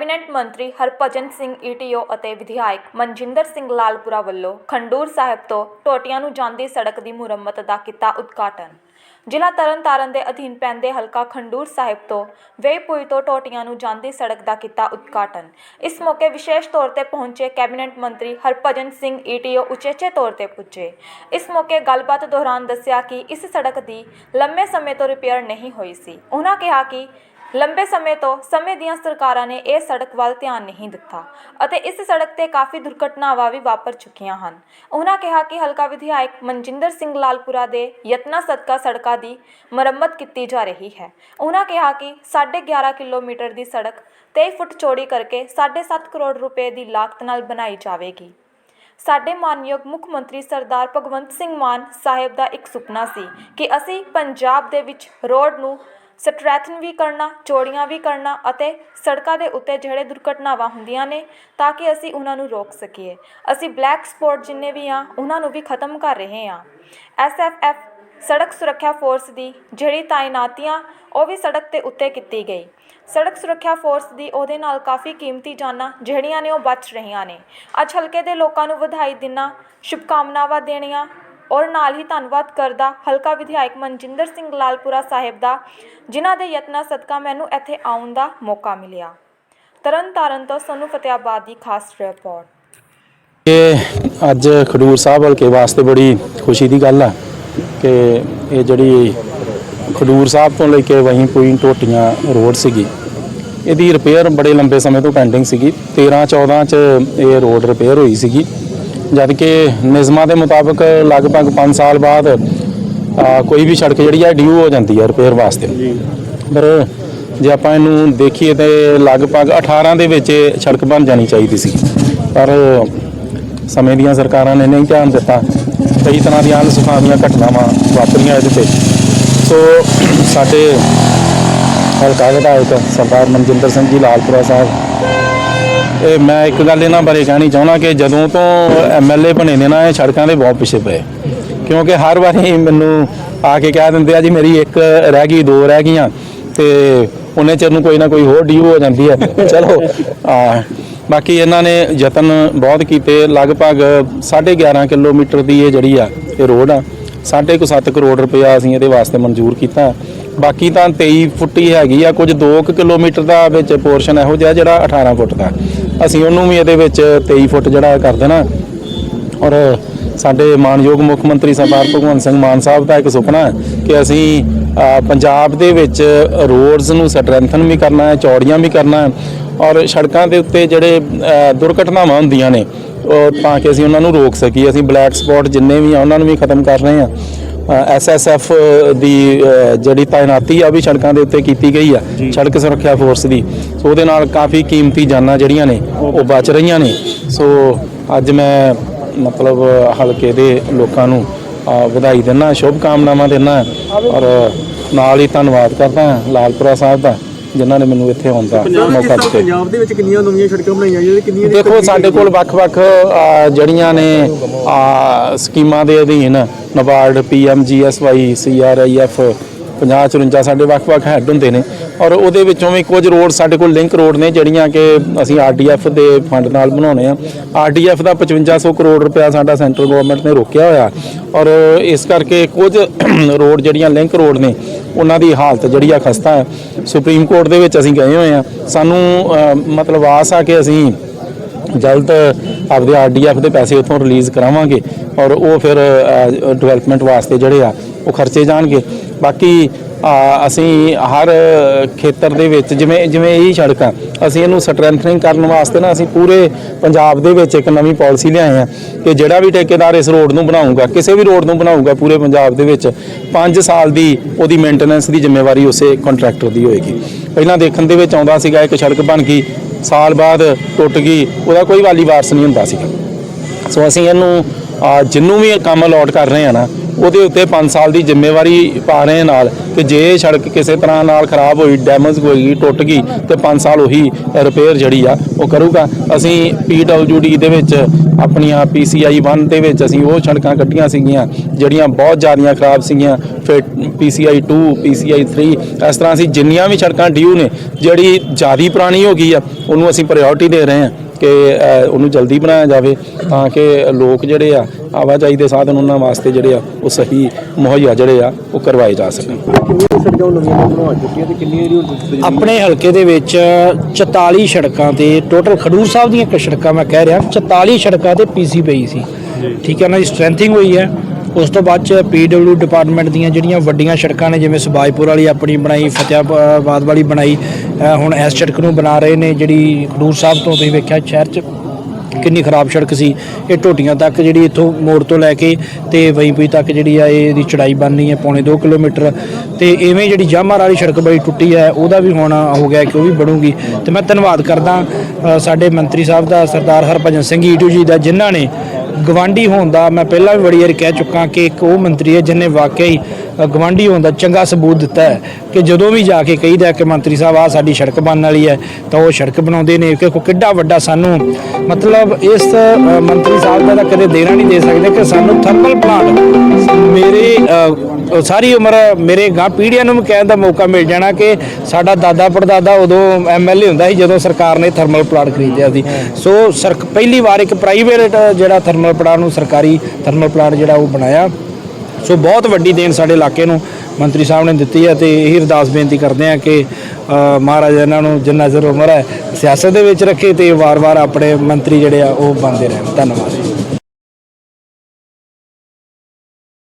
Cabinet ਮੰਤਰੀ Harbhajan Singh ETO ਅਤੇ ਵਿਧਾਇਕ ਮਨਜਿੰਦਰ ਸਿੰਘ ਲਾਲਪੁਰਾ ਵੱਲੋਂ ਖੰਡੂਰ ਸਾਹਿਬ ਤੋਂ ਟੋਟੀਆਂ ਨੂੰ ਜਾਂਦੀ ਸੜਕ ਦੀ ਮੁਰੰਮਤ ਦਾ ਕੀਤਾ ਉਦਘਾਟਨ। ਜ਼ਿਲ੍ਹਾ ਤਰਨਤਾਰਨ ਦੇ ਅਧੀਨ ਪੈਂਦੇ ਹਲਕਾ ਖੰਡੂਰ ਸਾਹਿਬ ਤੋਂ ਵੇਪੁਈ ਤੋਂ ਟੋਟੀਆਂ ਨੂੰ ਜਾਂਦੀ ਸੜਕ ਦਾ ਕੀਤਾ ਉਦਘਾਟਨ। ਇਸ ਮੌਕੇ ਵਿਸ਼ੇਸ਼ ਤੌਰ ਤੇ ਪਹੁੰਚੇ ਕੈਬਨਿਟ ਮੰਤਰੀ ਹਰਭਜਨ ਸਿੰਘ ਈਟੀਓ ਉਚੇਚੇ ਤੌਰ ਤੇ ਪੁੱਜੇ। ਇਸ ਮੌਕੇ ਗੱਲਬਾਤ ਦੌਰਾਨ ਦੱਸਿਆ ਕਿ ਇਸ ਸੜਕ ਦੀ ਲੰਮੇ ਸਮੇਂ ਤੋਂ ਰਿਪੇਅਰ ਨਹੀਂ ਹੋਈ ਸੀ। ਉਹਨਾਂ ਕਿਹਾ ਕਿ ਲੰਬੇ ਸਮੇਂ ਤੋਂ ਸਮੇਂ ਦੀਆਂ ਸਰਕਾਰਾਂ ਨੇ ਇਹ ਸੜਕ ਵੱਲ ਧਿਆਨ ਨਹੀਂ ਦਿੱਤਾ ਅਤੇ ਇਸ ਸੜਕ ਤੇ ਕਾਫੀ ਦੁਰਘਟਨਾਵਾਂ ਵੀ ਵਾਪਰ ਚੁੱਕੀਆਂ ਹਨ। ਉਹਨਾਂ ਕਿਹਾ ਕਿ ਹਲਕਾ ਵਿਧਾਇਕ ਮਨਜਿੰਦਰ ਸਿੰਘ ਲਾਲਪੁਰਾ ਦੇ ਯਤਨਾ ਸਦਕਾ ਸੜਕਾਂ ਦੀ ਮੁਰੰਮਤ ਕੀਤੀ ਜਾ ਰਹੀ ਹੈ। ਉਹਨਾਂ ਕਿਹਾ ਕਿ 11.5 ਕਿਲੋਮੀਟਰ ਦੀ ਸੜਕ 23 ਫੁੱਟ ਚੌੜੀ ਕਰਕੇ 7.5 ਕਰੋੜ ਰੁਪਏ ਦੀ ਲਾਗਤ ਨਾਲ ਬਣਾਈ ਜਾਵੇਗੀ। ਸਾਡੇ ਮਾਨਯੋਗ ਮੁੱਖ ਮੰਤਰੀ ਸਰਦਾਰ ਭਗਵੰਤ ਸਿੰਘ ਮਾਨ ਸਾਹਿਬ ਦਾ ਇੱਕ ਸੁਪਨਾ ਸੀ ਕਿ ਅਸੀਂ ਪੰਜਾਬ ਦੇ ਵਿੱਚ ਰੋਡ ਨੂੰ ਸਟ੍ਰੈਥਨ ਵੀ ਕਰਨਾ ਚੋਰੀਆਂ ਵੀ ਕਰਨਾ ਅਤੇ ਸੜਕਾਂ ਦੇ ਉੱਤੇ ਜਿਹੜੇ ਦੁਰਘਟਨਾਵਾਂ ਹੁੰਦੀਆਂ ਨੇ ਤਾਂ ਕਿ ਅਸੀਂ ਉਹਨਾਂ ਨੂੰ ਰੋਕ ਸਕੀਏ। ਅਸੀਂ ਬਲੈਕ ਸਪੌਟ ਜਿੰਨੇ ਵੀ ਆ, ਉਹਨਾਂ ਨੂੰ ਵੀ ਖਤਮ ਕਰ ਰਹੇ ਹਾਂ। ਐਸਐਫਐਫ ਸੜਕ ਸੁਰੱਖਿਆ ਫੋਰਸ ਦੀ ਜਿਹੜੀ ਤਾਇਨਾਤੀਆਂ, ਉਹ ਵੀ ਸੜਕ ਦੇ ਉੱਤੇ ਕੀਤੀ ਗਈ। ਸੜਕ ਸੁਰੱਖਿਆ ਫੋਰਸ ਦੀ ਉਹਦੇ ਨਾਲ ਕਾਫੀ ਕੀਮਤੀ ਜਾਨਾਂ ਜਿਹੜੀਆਂ ਨੇ ਉਹ ਬਚ ਰਹੀਆਂ ਨੇ। ਅੱਜ ਹਲਕੇ ਦੇ ਲੋਕਾਂ ਨੂੰ ਵਧਾਈ ਦਿਨਾ, ਸ਼ੁਭਕਾਮਨਾਵਾਂ ਦੇਣੀਆਂ ਔਰ ਨਾਲ ਹੀ ਧੰਨਵਾਦ ਕਰਦਾ ਹਲਕਾ ਵਿਧਾਇਕ ਮਨਜਿੰਦਰ ਸਿੰਘ ਲਾਲਪੁਰਾ ਸਾਹਿਬ ਦਾ, ਜਿਨ੍ਹਾਂ ਦੇ ਯਤਨਾਂ ਸਦਕਾ ਮੈਨੂੰ ਇੱਥੇ ਆਉਣ ਦਾ ਮੌਕਾ ਮਿਲਿਆ। ਤਰਨ ਤਾਰਨ ਤੋਂ ਸੋਨੂੰ ਫਤਿਆਬਾਦ ਦੀ ਖਾਸ ਰਿਪੋਰਟ। ਇਹ ਅੱਜ ਖਡੂਰ ਸਾਹਿਬ ਹਲਕੇ ਵਾਸਤੇ ਬੜੀ ਖੁਸ਼ੀ ਦੀ ਗੱਲ ਆ ਕਿ ਇਹ ਜਿਹੜੀ ਖਡੂਰ ਸਾਹਿਬ ਤੋਂ ਲੈ ਕੇ ਵਹੀਂ ਪੁਆਇੰਟ ਟੋਟੀਆਂ ਰੋਡ ਸੀਗੀ। ਇਹਦੀ ਰਿਪੇਅਰ ਬੜੇ ਲੰਬੇ ਸਮੇਂ ਤੋਂ ਪੈਂਡਿੰਗ ਸੀਗੀ। 13 14 ਚ ਇਹ ਰੋਡ ਰਿਪੇਅਰ ਹੋਈ ਸੀਗੀ। ਜਦ ਕਿ ਨਿਯਮਾਂ ਦੇ ਮੁਤਾਬਕ ਲਗਭਗ 5 ਸਾਲ ਬਾਅਦ ਕੋਈ ਵੀ ਸੜਕ ਜਿਹੜੀ ਆ ਡਿਊ ਹੋ ਜਾਂਦੀ ਹੈ ਰਿਪੇਅਰ ਵਾਸਤੇ। ਪਰ ਜੇ ਆਪਾਂ ਇਹਨੂੰ ਦੇਖੀਏ ਤੇ ਲਗਭਗ 18 ਦੇ ਵਿੱਚ ਸੜਕ ਬਣ ਜਾਣੀ ਚਾਹੀਦੀ ਸੀ। ਪਰ ਸਮੇਂ ਦੀਆਂ ਸਰਕਾਰਾਂ ਨੇ ਨਹੀਂ ਧਿਆਨ ਦਿੱਤਾ। ਕਈ ਤਰ੍ਹਾਂ ਦੀਆਂ ਅਣਸੁਖਾਵੀਆਂ ਘਟਨਾਵਾਂ ਵਾਪਰੀਆਂ ਇਹਦੇ ਤੇ। ਸੋ ਸਾਡੇ ਹਲਕਾ ਵਿਧਾਇਕ ਸਰਦਾਰ ਮਨਜਿੰਦਰ ਸਿੰਘ ਜੀ ਲਾਲਪੁਰਾ ਸਾਹਿਬ ਇਹ ਮੈਂ ਇੱਕ ਗੱਲ ਇਹਨਾਂ ਬਾਰੇ ਕਹਿਣੀ ਚਾਹੁੰਦਾ ਕਿ ਜਦੋਂ ਤੋਂ ਐਮਐਲਏ ਬਣੇ ਨੇ ਨਾ, ਇਹ ਸੜਕਾਂ ਦੇ ਬਹੁਤ ਪਿੱਛੇ ਪਏ। ਕਿਉਂਕਿ ਹਰ ਵਾਰੀ ਮੈਨੂੰ ਆ ਕੇ ਕਹਿ ਦਿੰਦੇ ਆ, ਜੀ ਮੇਰੀ ਇੱਕ ਰਹਿ ਗਈ, ਦੋ ਰਹਿ ਗਈਆਂ। ਤੇ ਉਹਨੇ ਚਿਰ ਨੂੰ ਕੋਈ ਨਾ ਕੋਈ ਹੋਰ ਡੀਓ ਹੋ ਜਾਂਦੀ ਹੈ। ਚਲੋ, ਆ, ਬਾਕੀ ਇਹਨਾਂ ਨੇ ਯਤਨ ਬਹੁਤ ਕੀਤੇ। ਲਗਭਗ 11.5 ਕਿਲੋਮੀਟਰ ਦੀ ਇਹ ਜਿਹੜੀ ਆ, ਇਹ ਰੋਡ ਆ, ਸਾਢੇ ਕੁ ਸੱਤ ਕਰੋੜ ਰੁਪਇਆ ਅਸੀਂ ਇਹਦੇ ਵਾਸਤੇ ਮਨਜ਼ੂਰ ਕੀਤਾ। ਬਾਕੀ ਤਾਂ 23 ਫੁੱਟ ਹੀ ਹੈਗੀ ਆ, ਕੁਝ 2 ਕਿਲੋਮੀਟਰ ਦਾ ਵਿੱਚ ਪੋਰਸ਼ਨ ਇਹੋ ਜਿਹਾ ਜਿਹੜਾ 18 ਫੁੱਟ ਦਾ। ਅਸੀਂ ਉਹਨੂੰ ਵੀ ਇਹਦੇ ਵਿੱਚ 23 ਫੁੱਟ ਜਿਹੜਾ ਕਰ ਦੇਣਾ। ਔਰ ਸਾਡੇ ਮਾਨਯੋਗ ਮੁੱਖ ਮੰਤਰੀ ਸਰਦਾਰ ਭਗਵੰਤ ਸਿੰਘ ਮਾਨ ਸਾਹਿਬ ਦਾ ਇੱਕ ਸੁਪਨਾ ਹੈ ਕਿ ਅਸੀਂ ਪੰਜਾਬ ਦੇ ਵਿੱਚ ਰੋਡਸ ਨੂੰ ਸਟਰੈਂਥਨ ਵੀ ਕਰਨਾ ਹੈ, ਚੌੜੀਆਂ ਵੀ ਕਰਨਾ ਹੈ। ਔਰ ਸੜਕਾਂ ਦੇ ਉੱਤੇ ਜਿਹੜੇ ਦੁਰਘਟਨਾਵਾਂ ਹੁੰਦੀਆਂ ਨੇ, ਉਹ ਤਾਂ ਕਿ ਅਸੀਂ ਉਹਨਾਂ ਨੂੰ ਰੋਕ ਸਕੀਏ। ਅਸੀਂ ਬਲੈਕ ਸਪੌਟ ਜਿੰਨੇ ਵੀ ਆ, ਉਹਨਾਂ ਨੂੰ ਵੀ ਖਤਮ ਕਰ ਰਹੇ ਹਾਂ। ਐਸਐਸਐਫ ਦੀ ਜਿਹੜੀ ਤਾਇਨਾਤੀ ਆ ਵੀ ਸੜਕਾਂ ਦੇ ਉੱਤੇ ਕੀਤੀ ਗਈ ਆ ਸੜਕ ਸੁਰੱਖਿਆ ਫੋਰਸ ਦੀ। ਸੋ ਉਹਦੇ ਨਾਲ ਕਾਫੀ ਕੀਮਤੀ ਜਾਨਾਂ ਜਿਹੜੀਆਂ ਨੇ ਉਹ ਬਚ ਰਹੀਆਂ ਨੇ। ਸੋ ਅੱਜ ਮੈਂ ਮਤਲਬ ਹਲਕੇ ਦੇ ਲੋਕਾਂ ਨੂੰ ਵਧਾਈ ਦਿੰਦਾ ਸ਼ੁਭ ਕਾਮਨਾਵਾਂ ਦਿੰਦਾ ਔਰ ਨਾਲ ਹੀ ਧੰਨਵਾਦ ਕਰਦਾ ਲਾਲਪੁਰਾ ਸਾਹਿਬ ਦਾ। ਜਿਨ੍ਹਾਂ ਨੇ ਮੈਨੂੰ ਇੱਥੇ ਆਉਣ ਦਾ ਮੌਕਾ ਦਿੱਤਾ। ਪੰਜਾਬ ਦੇ ਵਿੱਚ ਕਿੰਨੀਆਂ ਨਵੀਆਂ ਸੜਕਾਂ ਬਣਾਈਆਂ ਜਿਹੜੀਆਂ ਕਿੰਨੀਆਂ ਦੇਖੋ ਸਾਡੇ ਕੋਲ ਵੱਖ-ਵੱਖ ਅ, ਜਿਹੜੀਆਂ ਨੇ ਸਕੀਮਾਂ ਦੇ ਅਧੀਨ ਨਬਾਰਡ ਪੀਐਮਜੀਐਸਵਾਈ ਸੀਆਰਆਈਐਫ 50 54 ਸਾਡੇ ਵੱਖ-ਵੱਖ ਹੈੱਡ ਹੁੰਦੇ ਨੇ। ਔਰ ਉਹਦੇ ਵਿੱਚੋਂ ਵੀ ਕੁਝ ਰੋਡ ਸਾਡੇ ਕੋਲ ਲਿੰਕ ਰੋਡ ਨੇ ਜਿਹੜੀਆਂ ਕਿ ਅਸੀਂ ਆਰਡੀਐਫ ਦੇ ਫੰਡ ਨਾਲ ਬਣਾਉਣੇ ਆ। ਆਰਡੀਐਫ ਦਾ 5500 ਕਰੋੜ ਰੁਪਇਆ ਸਾਡਾ ਸੈਂਟਰ ਗਵਰਨਮੈਂਟ ਨੇ ਰੋਕਿਆ ਹੋਇਆ। ਔਰ ਇਸ ਕਰਕੇ ਕੁਝ ਰੋਡ ਜਿਹੜੀਆਂ ਲਿੰਕ ਰੋਡ ਨੇ ਉਹਨਾਂ ਦੀ ਹਾਲਤ ਜਿਹੜੀ ਆ ਖਸਤਾ ਹੈ। ਸੁਪਰੀਮ ਕੋਰਟ ਦੇ ਵਿੱਚ ਅਸੀਂ ਗਏ ਹੋਏ ਆ ਸਾਨੂੰ ਮਤਲਬ ਆਸ ਆ ਕਿ ਅਸੀਂ ਜਲਦ ਆਪਦੇ ਆਰਡੀਐਫ ਦੇ ਪੈਸੇ ਉਥੋਂ ਰਿਲੀਜ਼ ਕਰਾਵਾਂਗੇ ਔਰ ਉਹ ਫਿਰ ਡਿਵੈਲਪਮੈਂਟ ਵਾਸਤੇ ਜਿਹੜੇ ਆ, ਉਹ ਖਰਚੇ ਜਾਣਗੇ। ਬਾਕੀ ਅਸੀਂ ਹਰ ਖੇਤਰ ਦੇ ਵਿੱਚ ਜਿਵੇਂ ਜਿਵੇਂ ਇਹ ਸੜਕਾਂ ਅਸੀਂ ਇਹਨੂੰ ਸਟਰੈਂਥਨਿੰਗ ਕਰਨ ਵਾਸਤੇ ਨਾ ਅਸੀਂ ਪੂਰੇ ਪੰਜਾਬ ਦੇ ਵਿੱਚ ਇੱਕ ਨਵੀਂ ਪਾਲਿਸੀ ਲਿਆਏ ਆ ਕਿ ਜਿਹੜਾ ਵੀ ਠੇਕੇਦਾਰ ਇਸ ਰੋਡ ਨੂੰ ਬਣਾਊਗਾ ਕਿਸੇ ਵੀ ਰੋਡ ਨੂੰ ਬਣਾਊਗਾ ਪੂਰੇ ਪੰਜਾਬ ਦੇ ਵਿੱਚ 5 ਸਾਲ ਦੀ ਉਹਦੀ ਮੇਨਟੇਨੈਂਸ ਦੀ ਜ਼ਿੰਮੇਵਾਰੀ ਉਸੇ ਕੰਟਰੈਕਟਰ ਦੀ ਹੋਏਗੀ। ਪਹਿਲਾਂ ਦੇਖਣ ਦੇ ਵਿੱਚ ਆਉਂਦਾ ਸੀਗਾ ਇੱਕ ਸੜਕ ਬਣ ਗਈ ਸਾਲ ਬਾਅਦ ਟੁੱਟ ਗਈ ਉਹਦਾ ਕੋਈ ਵਾਲੀ ਵਾਰਸ ਨਹੀਂ ਹੁੰਦਾ ਸੀਗਾ। ਸੋ ਅਸੀਂ ਇਹਨੂੰ ਅਹ, ਜਿਹਨੂੰ ਵੀ ਇਹ ਕੰਮ ਅਲਾਟ ਕਰ ਰਹੇ ਆ ਨਾ ਉਹਦੇ ਉੱਤੇ 5 ਸਾਲ ਦੀ ਜ਼ਿੰਮੇਵਾਰੀ ਪਾ ਰਹੇ ਨਾਲ ਕਿ ਜੇ ਸੜਕ ਕਿਸੇ ਤਰ੍ਹਾਂ ਨਾਲ ਖਰਾਬ ਹੋਈ ਡੈਮੇਜ ਹੋਈ, ਟੁੱਟ ਗਈ, ਤੇ 5 ਸਾਲ ਉਹੀ ਰਿਪੇਅਰ ਜਿਹੜੀ ਆ, ਉਹ ਕਰੂਗਾ। ਅਸੀਂ ਪੀਡਬਲਯੂਡੀ ਦੇ ਵਿੱਚ ਆਪਣੀਆਂ ਪੀਸੀਆਈ 1 ਦੇ ਵਿੱਚ ਅਸੀਂ ਉਹ ਸੜਕਾਂ ਕੱਢੀਆਂ ਸੀਗੀਆਂ, ਜਿਹੜੀਆਂ ਬਹੁਤ ਜ਼ਿਆਦੀਆਂ ਖਰਾਬ ਸੀਗੀਆਂ। ਫਿਰ ਪੀਸੀਆਈ 2 ਪੀਸੀਆਈ 3 ਇਸ ਤਰ੍ਹਾਂ ਅਸੀਂ ਜਿੰਨੀਆਂ ਵੀ ਸੜਕਾਂ ਡਿਊ ਨੇ, ਜਿਹੜੀ ਜ਼ਿਆਦੀ ਪੁਰਾਣੀ ਹੋ ਗਈ ਆ, ਉਹਨੂੰ ਅਸੀਂ ਪ੍ਰਾਇੋਰਟੀ ਦੇ ਰਹੇ ਹਾਂ। ਕਿ ਉਹਨੂੰ ਜਲਦੀ ਬਣਾਇਆ ਜਾਵੇ ਤਾਂ ਕਿ ਲੋਕ ਜਿਹੜੇ ਆ, ਆਵਾਜਾਈ ਦੇ ਸਾਧਨ ਉਹਨਾਂ ਵਾਸਤੇ ਜਿਹੜੇ ਆ, ਉਹ ਸਹੀ ਮੁਹੱਈਆ ਜਿਹੜੇ ਆ, ਉਹ ਕਰਵਾਏ ਜਾ ਸਕਣ। ਆਪਣੇ ਹਲਕੇ ਦੇ ਵਿੱਚ 44 ਸੜਕਾਂ ਤੇ ਟੋਟਲ ਖਡੂਰ ਸਾਹਿਬ ਦੀਆਂ ਇੱਕ ਸੜਕਾਂ ਮੈਂ ਕਹਿ ਰਿਹਾ 44 ਸੜਕਾਂ ਤੇ ਪੀਸੀ ਪਈ ਸੀ। ਠੀਕ ਹੈ ਨਾ ਦੀ ਸਟਰੈਂਥਿੰਗ ਹੋਈ ਹੈ। ਉਸ ਤੋਂ ਬਾਅਦ ਚ ਪੀਡਬਲਯੂ ਡਿਪਾਰਟਮੈਂਟ ਦੀਆਂ ਜਿਹੜੀਆਂ ਵੱਡੀਆਂ ਸੜਕਾਂ ਨੇ, ਜਿਵੇਂ ਸਬਾਜਪੁਰ ਵਾਲੀ ਆਪਣੀ ਬਣਾਈ, ਫਤਿਆਬਾਦ ਵਾਲੀ ਬਣਾਈ ਹੁਣ ਇਸ ਸੜਕ ਨੂੰ ਬਣਾ ਰਹੇ ਨੇ, ਜਿਹੜੀ ਖਡੂਰ ਸਾਹਿਬ ਤੋਂ ਤੁਸੀਂ ਵੇਖਿਆ ਸ਼ਹਿਰ ਚ ਕਿੰਨੀ ਖਰਾਬ ਸੜਕ ਸੀ। ਇਹ ਟੋਟੀਆਂ ਤੱਕ ਜਿਹੜੀ ਇੱਥੋਂ ਮੋੜ ਤੋਂ ਲੈ ਕੇ ਤੇ ਵਈਪੀ ਤੱਕ ਜਿਹੜੀ ਆ, ਇਹਦੀ ਚੜਾਈ ਬਣਨੀ ਹੈ ਪੌਣੇ 2 ਕਿਲੋਮੀਟਰ। ਤੇ ਐਵੇਂ ਜਿਹੜੀ ਜਾਮਰ ਵਾਲੀ ਸੜਕ ਬੜੀ ਟੁੱਟੀ ਹੈ, ਉਹਦਾ ਵੀ ਹੁਣ ਹੋ ਗਿਆ ਕਿ ਉਹ ਵੀ ਬਣੂਗੀ। ਤੇ ਮੈਂ ਧੰਨਵਾਦ ਕਰਦਾ ਸਾਡੇ ਮੰਤਰੀ ਸਾਹਿਬ ਦਾ ਸਰਦਾਰ ਹਰਭਜਨ ਸਿੰਘ ਈਟੂ ਜੀ ਦਾ, ਜਿਨ੍ਹਾਂ ਨੇ ਗਵਾਂਢੀ ਹੋਣ ਦਾ ਮੈਂ ਪਹਿਲਾਂ ਵੀ ਬੜੀ ਵਾਰ ਕਹਿ ਚੁੱਕਾ ਕਿ ਇੱਕ ਉਹ ਮੰਤਰੀ ਹੈ ਜਿਨੇ ਵਾਕਈ ਗਵਾਂਢੀ ਹੋਣ ਦਾ ਚੰਗਾ ਸਬੂਤ ਦਿੱਤਾ ਹੈ ਕਿ ਜਦੋਂ ਵੀ ਜਾ ਕੇ ਕਹੀਦਾ ਕਿ ਮੰਤਰੀ ਸਾਹਿਬ ਆ ਸਾਡੀ ਸੜਕ ਬਣਨ ਵਾਲੀ ਹੈ, ਤਾਂ ਉਹ ਸੜਕ ਬਣਾਉਂਦੇ ਨੇ, ਕਿ ਕੋ ਕਿੱਡਾ ਵੱਡਾ ਸਾਨੂੰ ਮਤਲਬ ਇਸ ਮੰਤਰੀ ਸਾਹਿਬ ਦਾ ਤਾਂ ਕਦੇ ਦੇਣਾ ਨਹੀਂ ਦੇ ਸਕਦੇ ਕਿ ਸਾਨੂੰ ਥਰਮਲ ਪਲਾਂਟ ਮੇਰੇ ਸਾਰੀ ਉਮਰ ਮੇਰੇ ਗਾਂ ਪੀੜ੍ਹੀਆਂ ਨੂੰ ਵੀ ਕਹਿਣ ਦਾ ਮੌਕਾ ਮਿਲ ਜਾਣਾ ਕਿ ਸਾਡਾ ਦਾਦਾ ਪੜਦਾਦਾ ਉਦੋਂ ਐਮਐਲਏ ਹੁੰਦਾ ਸੀ ਜਦੋਂ ਸਰਕਾਰ ਨੇ ਥਰਮਲ ਪਲਾਂਟ ਖਰੀਦਿਆ ਸੀ। ਸੋ ਸਰਕ ਪਹਿਲੀ ਵਾਰ ਇੱਕ ਪ੍ਰਾਈਵੇਟ ਜਿਹੜਾ ਥਰਮਲ ਪਲਾਂਟ ਨੂੰ ਸਰਕਾਰੀ ਥਰਮਲ ਪਲਾਂਟ ਜਿਹੜਾ ਉਹ ਬਣਾਇਆ। ਸੋ ਬਹੁਤ ਵੱਡੀ ਦੇਣ ਸਾਡੇ ਇਲਾਕੇ ਨੂੰ ਮੰਤਰੀ ਸਾਹਿਬ ਨੇ ਦਿੱਤੀ ਹੈ ਤੇ ਇਹੀ ਅਰਦਾਸ ਬੇਨਤੀ ਕਰਦੇ ਆ ਕਿ ਅ, ਮਹਾਰਾਜ ਇਹਨਾਂ ਨੂੰ ਜਿੰਨਾ ਜ਼ਰ ਉਮਰ ਹੈ ਸਿਆਸਤ ਦੇ ਵਿੱਚ ਰੱਖੇ ਤੇ ਵਾਰ-ਵਾਰ ਆਪਣੇ ਮੰਤਰੀ ਜਿਹੜੇ ਆ ਉਹ ਬਣਦੇ ਰਹਿਣ। ਧੰਨਵਾਦ